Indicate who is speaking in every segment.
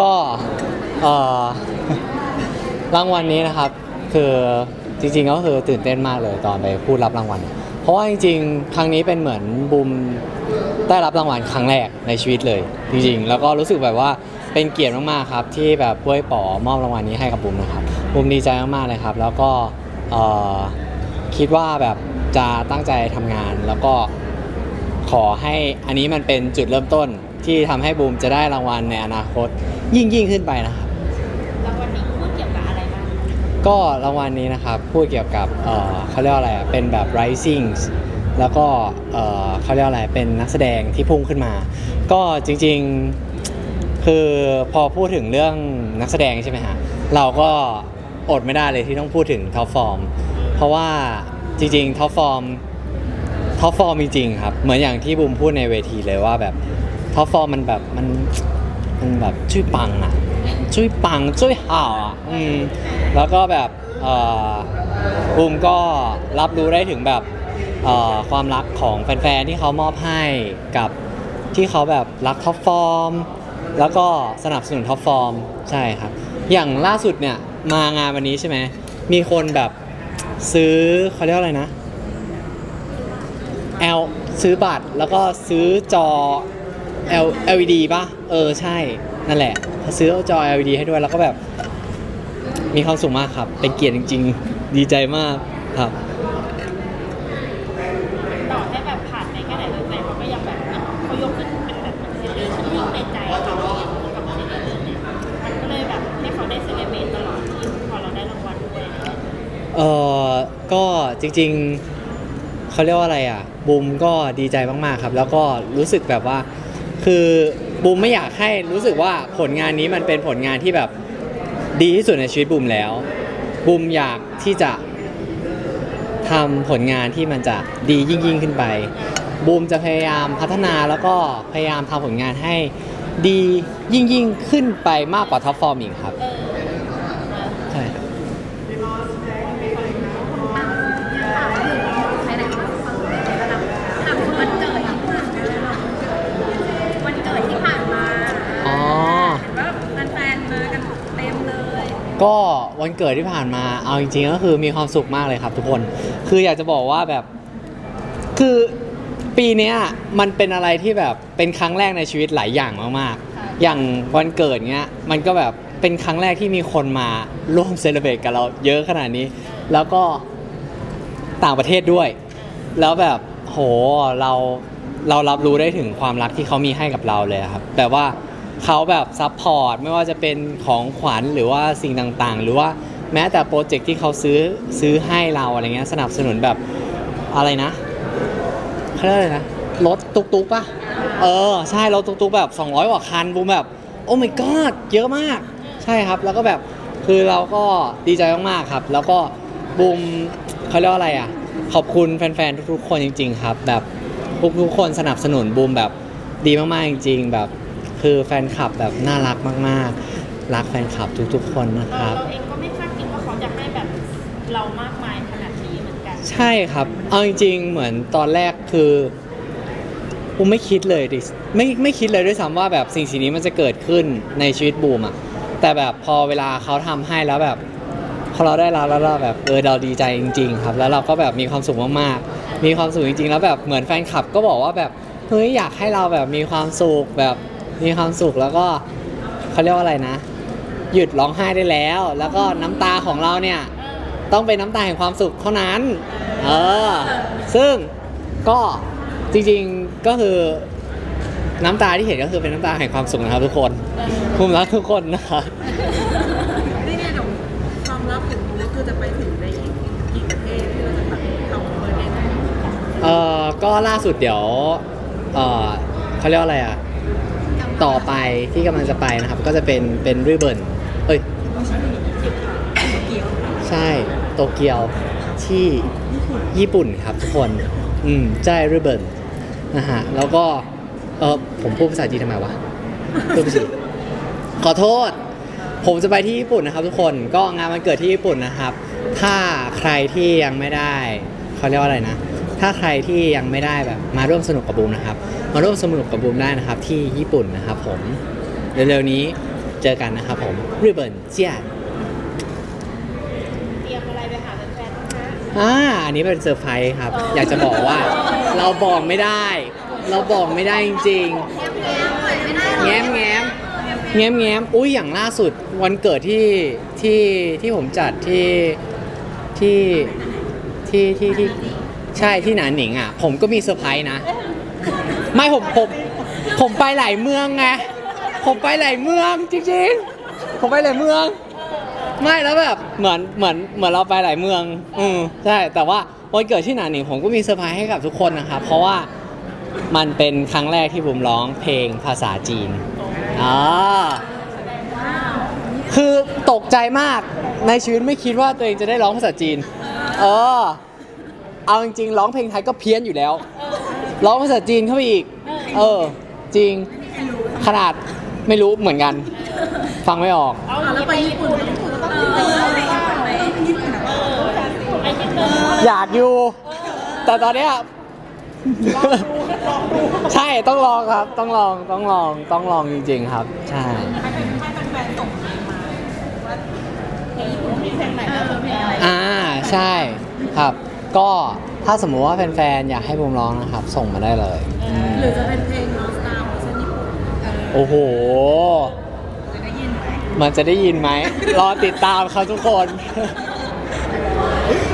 Speaker 1: ก็เอ่อรางวัลนี้นะครับ คือจริงๆก็คือตื่นเต้นมากเลยตอนไปพูดรับรางวัล เพราะว่าจริงๆ ครั้งนี้เป็นเหมือนบูมได้รับรางวัลครั้งแรกในชีวิตเลย จริงๆ แล้วก็รู้สึกแบบว่าเป็นเกียรติมากๆครับ ที่แบบพ้วยป๋อมอบรางวัลนี้ให้กับบูมนะครับบูมดีใจมากๆเลยครับ แล้วก็เอ่อคิดว่าแบบจะตั้งใจทำงานแล้วก็ขอให้อันนี้มันเป็นจุดเริ่มต้น ที่ทำให้บูมจะได้รางวัลในอนาคตยิ่งยิ่งๆขึ้นไปนะครับ
Speaker 2: แล้ววันนี้พูดเกี่ยวกับอะไรบ้าง
Speaker 1: ก็รางวัลนี้นะครับพูดเกี่ยวกับเอ่อเขาเรียกว่าอะไรอะเป็นแบบ rising แล้วก็เอ่อเขาเรียกว่าอะไรเป็นนักแสดงที่พุ่งขึ้นมา ก็จริงๆคือพอพูดถึงเรื่องนักแสดงใช่ไหมฮะเราก็อดไม่ได้เลยที่ต้องพูดถึงท็อปฟอร์มเพราะว่าจริงๆท็อปฟอร์ม ท็อปฟอร์มจริงๆครับ เหมือนอย่างที่บูมพูดในเวทีเลยว่าแบบ ท็อปฟอร์มมันแบบมันมันแบบชื่อปังอะช่วยปังช่วยห่าวอะอืมแล้วก็แบบเอ่อบูมก็รับรู้ได้ถึงแบบเอ่อความรักของแฟนๆที่เขามอบให้กับที่เขาแบบรักท็อปฟอร์มแล้วก็สนับสนุนท็อปฟอร์มใช่ครับ อย่างล่าสุดเนี่ยมางานวันนี้ใช่ไหมมีคนแบบซื้อเขาเรียกอะไรนะ L ซื้อบัตรแล้วก็ซื้อจอ L LED ป่ะ เออใช่ นั่นแหละเขาซื้อจอ LED ให้ด้วยแล้วก็แบบ มีความสุขมากครับ เป็นเกียรติจริง ๆ ดีใจมากครับ
Speaker 2: ต่อให้แบบผ่านไปแค่ไหนเลยแต่เขาก็ยังแบบเขายกขึ้นเป็นแบบเหมือนซีรีส์ที่ยิ่งในใจเขากับซีรีส์เรื่องเนี่ยมันก็เลยแบบให้เขาได้เซเลบรตตลอดที่พอเราได้รางวัลด้วยอะไรอย่างเงี้ย
Speaker 1: เออก็จริงๆ เขาเรียกว่าอะไรอะบูมก็ดีใจมากๆครับ แล้วก็รู้สึกแบบว่า คือบูมไม่อยากให้รู้สึกว่าผลงานนี้มันเป็นผลงานที่แบบดีที่สุดในชีวิตบูมแล้วบูมอยากที่จะทำผลงานที่มันจะดียิ่งยิ่งขึ้นไปบูมจะพยายามพัฒนาแล้วก็พยายามทำผลงานให้ดียิ่งยิ่งขึ้นไปมากกว่าท็อปฟอร์มอีกครับ
Speaker 2: เออเออ
Speaker 1: ใช่ครับ
Speaker 3: ไปไหนมาฟังเพลงระดับถามถึงวันเกิดอะวันเกิดที่ผ่านมา
Speaker 1: อ๋อ
Speaker 3: เห็นว่าแฟนๆมากันเต็มเลย
Speaker 1: ก็ วันเกิดที่ผ่านมาเอาจริงๆก็คือมีความสุขมากเลยครับ ทุกคน คืออยากจะบอกว่าแบบ คือปีเนี้ยมันเป็นอะไรที่แบบเป็นครั้งแรกในชีวิตหลายอย่างมากๆ อย่างวันเกิดเนี้ยมันก็แบบเป็นครั้งแรกที่มีคนมาร่วมเซเลบรตกับเราเยอะขนาดนี้ แล้วก็ต่างประเทศด้วย แล้วแบบโหเราเรารับรู้ได้ถึงความรักที่เขามีให้กับเราเลยครับแบบว่า เขาแบบซัพพอร์ตไม่ว่าจะเป็นของขวัญหรือว่าสิ่งต่างๆ หรือว่าแม้แต่โปรเจกต์ที่เขาซื้อซื้อให้เราอะไรเงี้ยสนับสนุนแบบอะไรนะเขาเรียกอะไรนะรถตุกตุกๆปะเออ ใช่รถตุกตุกๆแบบ 200กว่าคันบูมแบบ โอ้ my god เยอะมาก ใช่ครับ แล้วก็แบบคือเราก็ดีใจมากๆครับ แล้วก็บูมเขาเรียกว่าอะไรอะ ขอบคุณแฟนๆทุกๆคนจริง ๆ ครับ แบบทุกๆคนสนับสนุนบูมแบบดีมากๆจริง ๆ แบบ คือแฟนคลับแบบน่ารักมากๆ รักแฟนคลับทุกๆ คนนะ
Speaker 2: เอ
Speaker 1: ค
Speaker 2: อ
Speaker 1: รับ
Speaker 2: เราเองก็ไม่คาดคิดว่าเขาจะให้แบบเรามากมายขนาดนี้เหมือนกัน
Speaker 1: ใช่ครับ เอาจริงๆ เหมือนตอนแรกคือบูมไม่คิดเลยดิ ไม่ไม่คิดเลยด้วยซ้ำว่าแบบสิ่งสิ่งนี้มันจะเกิดขึ้นในชีวิตบูมอะแต่แบบพอเวลาเขาทำให้แล้วแบบพอเราได้รับแล้วเราแบบเออเราดีใจจริง ๆ ครับ แล้วเราก็แบบมีความสุขมากๆ มีความสุขจริงๆ แล้วแบบเหมือนแฟนคลับก็บอกว่าแบบเฮ้ยอยากให้เราแบบมีความสุขแบบ มีความสุขแล้วก็เขาเรียกว่าอะไรนะ หยุดร้องไห้ได้แล้ว แล้วก็น้ำตาของเราเนี่ย ต้องเป็นน้ำตาแห่งความสุขเท่านั้น เออ ซึ่งก็จริงๆก็คือน้ำตาที่เห็นก็คือเป็นน้ำตาแห่งความสุขนะครับทุกคนภูมิรักทุกคนนะครับ
Speaker 3: นี่เนี่ยเดี๋ยวความลับของคุณคือจะไปถึงในอีกกี่ประเทศที่เราจะทำทำเบอร์เดย์
Speaker 1: เออก็ล่าสุดเดี๋ยวเออเขาเรียกว่าอะไรอะ ต่อไปที่กำลังจะไปนะครับ ก็จะเป็นเป็นริเบิร์นเอ้ยใช่โตเกียวที่ญี่ปุ่นครับทุกคน อืมใช่ริเบิร์นนะฮะแล้วก็เออผมพูดภาษาจีนทำไมวะพูดภาษาจีนขอโทษ ผมจะไปที่ญี่ปุ่นนะครับ ทุกคนก็งานวันเกิดที่ญี่ปุ่นนะครับ ถ้าใครที่ยังไม่ได้เขาเรียกว่าอะไรนะ ถ้าใครที่ยังไม่ได้แบบมาร่วมสนุกกับบูมนะครับ มาร่วมสนุกกับบูมได้นะครับที่ญี่ปุ่นนะครับผมเร็วๆนี้เจอกันนะครับผมริบเบิลเจียน
Speaker 2: เตรียมอะไรไปหาแฟนๆบ้างคะ
Speaker 1: อ่าอันนี้เป็นเซอร์ไพรส์ครับ อยากจะบอกว่า เราบอกไม่ได้ เราบอกไม่ได้จริงๆแง้มแง้มแง้มแง้มอุ้ยอย่างล่าสุดวันเกิดที่ที่ที่ผมจัดที่ที่ที่ที่ที่ใช่ที่หนานหนิงอะ ผมก็มีเซอร์ไพรส์นะ ไม่ผมผมผมไปหลายเมืองไงผมไปหลายเมืองจริงๆ ผมไปหลายเมือง ไม่แล้วแบบเหมือนเหมือนเหมือนเราไปหลายเมือง อืมใช่แต่ว่าวันเกิดที่หนานหนิงผมก็มีเซอร์ไพรส์ให้กับทุกคนนะครับเพราะว่ามันเป็นครั้งแรกที่ผมร้องเพลงภาษาจีนอ่าคือตกใจมากในชีวิตไม่คิดว่าตัวเองจะได้ร้องภาษาจีน เออ เอาจริงๆร้องเพลงไทยก็เพี้ยนอยู่แล้ว ร้องภาษาจีนเข้าไปอีก เออ จริง ขนาดไม่รู้เหมือนกัน ฟังไม่ออก
Speaker 2: เอา
Speaker 3: อะแล้วไปญี่ปุ่นไปญี่ปุ่นก็ต้องไปญี่ปุ่นอะ
Speaker 2: ไปที่เดิม
Speaker 1: อยากอยู่ แต่ตอนเนี้ยใช่ต้องลองครับ ต้องลองต้องลองต้องลองจริง ๆ ครับ ใช่อ่าใช่ครับ ก็ ถ้าสมมุติว่าแฟนๆ อยากให้บูมร้องนะครับ ส่งมาได้เลยอืม
Speaker 3: หรือจะเป็นเพลง North Star เวอร์ชันญี่ปุ่น
Speaker 1: โอ้โห
Speaker 3: จะได้ยินไหม
Speaker 1: มันจะได้ยินไหม รอติดตามครับทุกคน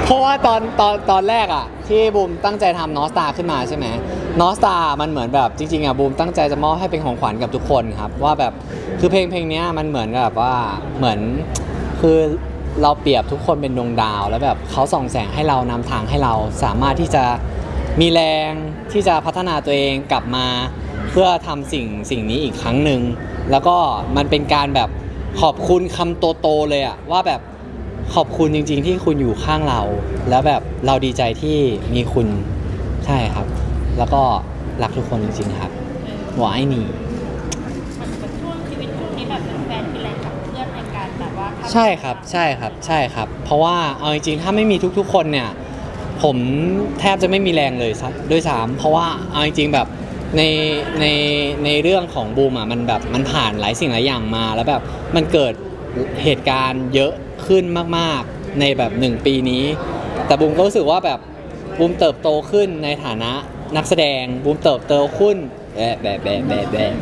Speaker 1: เพราะว่าตอนตอนตอนแรกอะที่บูมตั้งใจทำนอสตาขึ้นมาใช่ไหมนอสตามันเหมือนแบบจริงๆอะบูมตั้งใจจะมอบให้เป็นของขวัญกับทุกคนครับ ว่าแบบคือเพลงเพลงเนี้ยมันเหมือนกับว่าเหมือนคือ เราเปรียบทุกคนเป็นดวงดาว แล้วแบบเขาส่องแสงให้เรานำทางให้เราสามารถที่จะมีแรงที่จะพัฒนาตัวเองกลับมา เพื่อทำสิ่งสิ่งนี้อีกครั้งหนึ่งแล้วก็มันเป็นการแบบขอบคุณคำโตๆเลยอะว่าแบบขอบคุณจริง ๆ ที่คุณอยู่ข้างเรา แล้วแบบเราดีใจที่มีคุณใช่ครับ แล้วก็รักทุกคนจริงๆครับหวายหนี
Speaker 2: มัน ใช่
Speaker 1: ครับใช่ครับใช่ครับ เพราะว่าเอาจริงๆถ้าไม่มีทุกๆ คนเนี่ย ผมแทบจะไม่มีแรงเลยซัด้วยซ้ำเพราะว่าเอาจริงๆแบบในในในเรื่องของบูมอะมันแบบมันผ่านหลายสิ่งหลายอย่างมาแล้วแบบมันเกิดเหตุการณ์เยอะขึ้นมากๆในแบบหนึ่งปีนี้ แต่บูมก็รู้สึกว่าแบบบูมเติบโตขึ้นในฐานะนักแสดงบูมเติบโตขึ้นแบะแบะแบะแบแบะ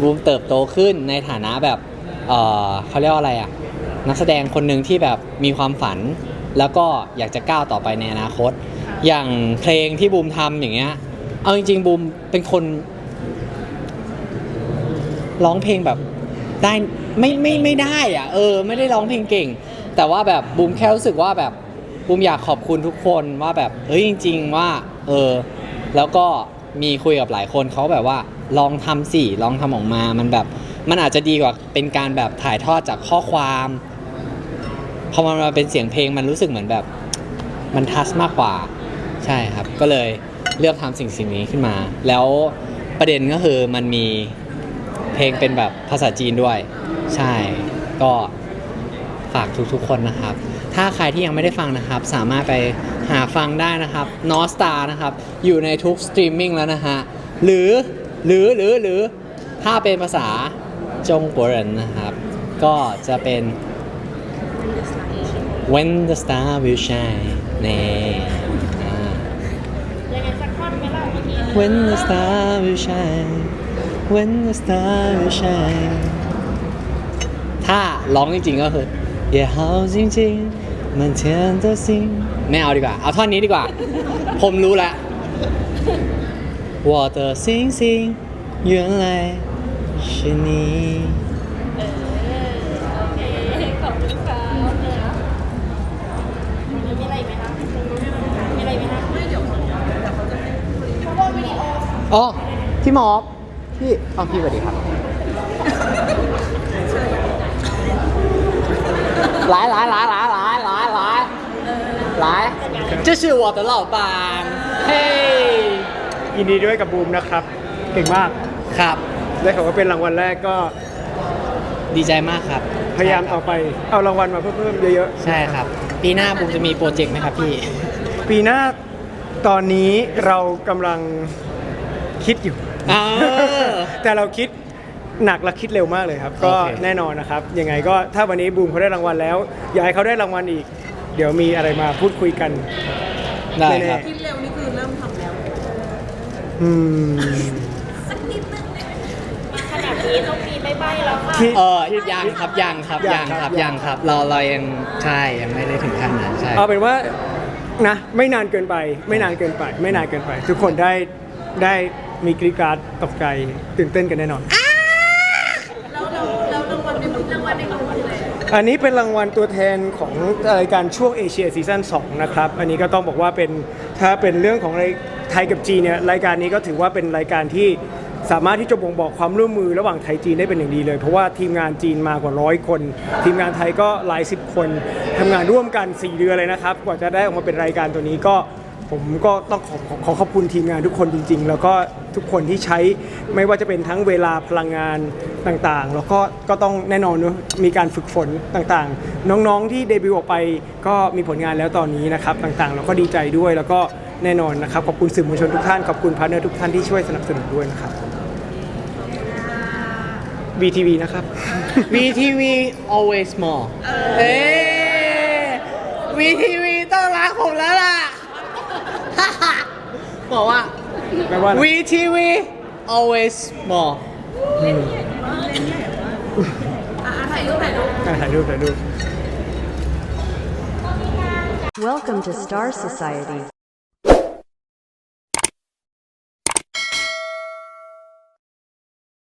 Speaker 1: บูมเติบโตขึ้นในฐานะแบบเออเขาเรียกว่าอะไรอะ นักแสดงคนหนึ่งที่แบบมีความฝัน แล้วก็อยากจะก้าวต่อไปในอนาคต อย่างเพลงที่บูมทำอย่างเงี้ยเอาจริงๆบูมเป็นคน ร้องเพลงแบบได้ไม่ไม่ไม่ได้อะเออ ไม่ได้ร้องเพลงเก่ง แต่ว่าแบบบูมแค่รู้สึกว่าแบบบูมอยากขอบคุณทุกคนว่าแบบเฮ้ยจริง ๆ ว่า เออ แล้วก็มีคุยกับหลายคนเขาแบบว่าลองทำสิลองทำออกมามันแบบ มันอาจจะดีกว่าเป็นการแบบถ่ายทอดจากข้อความ พอมันมาเป็นเสียงเพลงมันรู้สึกเหมือนแบบมันทัชมากกว่า ใช่ครับ ก็เลยเลือกทำสิ่งสิ่งนี้ขึ้นมา แล้วประเด็นก็คือมันมีเพลงเป็นแบบภาษาจีนด้วย ใช่ ก็ฝากทุกๆคนนะครับ ถ้าใครที่ยังไม่ได้ฟังนะครับ สามารถไปหาฟังได้นะครับ n o s t a r นะครับ อยู่ในทุกสตรีมมิ่งแล้วนะฮะ หรือ หรือ หรือ หรือ ถ้าเป็นภาษาจงกัวเหรินนะครับ ก็จะเป็น When the star will shine นี่อ่า
Speaker 2: ยังไงสักท่อนไหมล่ะเมื่อกี้
Speaker 1: When the star will shine When the star will shine ถ้าร้องจริงๆก็คือ也好静静满天的星ไม่เอาดีกว่า เอาท่อนนี้ดีกว่า ผมรู้แล้ว我的星星原来是你
Speaker 2: อ
Speaker 1: อ๋อพี่หมอพี่อ๋อพี่สวัสดีครับ 来来来来来来来来，这是我的老板，嘿，
Speaker 4: ยินดีด้วยกับบูมนะครับ เก่งมาก
Speaker 1: ครับ
Speaker 4: ได้ข่าวว่าเป็นรางวัลแรกก็
Speaker 1: ดีใจมากครับ
Speaker 4: พยายามต่อไปเอารางวัลมาเพิ่มๆเยอะ
Speaker 1: ใช่ครับ ปีหน้าบูมจะมีโปรเจกต์ไหมครับพี่
Speaker 4: ๆ ปีหน้าตอนนี้เรากำลัง คิดอยู่
Speaker 1: อ่า
Speaker 4: แต่เราคิดหนักและคิดเร็วมากเลยครับ ก็
Speaker 1: โอเค
Speaker 4: แน่นอนนะครับ ยังไงก็ถ้าวันนี้บูมเขาได้รางวัลแล้ว อยากให้เขาได้รางวัลอีก เดี๋ยวมีอะไรมาพูดคุยกัน
Speaker 1: ได้ครับ
Speaker 3: คิดเร็วนี่คือเริ่มทำแล้ว
Speaker 4: อืม
Speaker 2: ขนาดนี้ต้องมีใบๆแล้วค่ะ
Speaker 4: ที่
Speaker 1: เออยังครับยังครับ
Speaker 4: ยั
Speaker 1: ยังง
Speaker 4: ค
Speaker 1: ค
Speaker 4: รั
Speaker 1: รับบ ยังครับ เราเรายังใช่ยังไม่ได้ถึงขั้นนั้นใช่
Speaker 4: เอาเป็นว่านะ ไม่นานเกินไป ไม่นานเกินไป ไม่นานเกินไป ทุกคนได้ได้ มีกรีดกราร์ดตกใจตื่นเต้นกันแน่นอน
Speaker 3: แล้วเราแล้วรางวัลในมือรางวัลในมือคืออะไร
Speaker 4: อันนี้เป็นรางวัลตัวแทนของรายการช่วงเอเชียซีซั่น2นะครับ อันนี้ก็ต้องบอกว่าเป็นถ้าเป็นเรื่องของรายไทยกับจีนเนี่ยรายการนี้ก็ถือว่าเป็นรายการที่สามารถที่จะบ่งบอกความร่วมมือระหว่างไทยจีนได้เป็นอย่างดีเลย เพราะว่าทีมงานจีนมากว่าร้อยคน ทีมงานไทยก็หลายสิบคนทำงานร่วมกัน 4 เดือนเลยนะครับ กว่าจะได้ออกมาเป็นรายการตัวนี้ก็ ผมก็ต้องขอขอขอขอบคุณทีมงานทุกคนจริง ๆ แล้วก็ทุกคนที่ใช้ไม่ว่าจะเป็นทั้งเวลาพลังงานต่างๆ แล้วก็ก็ต้องแน่นอนเนอะมีการฝึกฝนต่างๆ น้องๆที่เดบิวต์ออกไปก็มีผลงานแล้วตอนนี้นะครับต่างๆแล้วก็ดีใจด้วยแล้วก็แน่นอนนะครับขอบคุณสื่อมวลชนทุกท่านขอบคุณพาร์ทเนอร์ทุกท่านที่ช่วยสนับสนุนด้วยนะครับ BTV นะครับ
Speaker 1: VTV always more เอ้ย VTV ต้องรักผมแล้วล่ะ บอกว่า
Speaker 4: แปลว่าอะไร
Speaker 1: VTV always more
Speaker 3: อะถ่ายรูปถ่ายรูป
Speaker 4: อะถ่ายรูปถ่ายรูป
Speaker 5: Welcome to Star Society.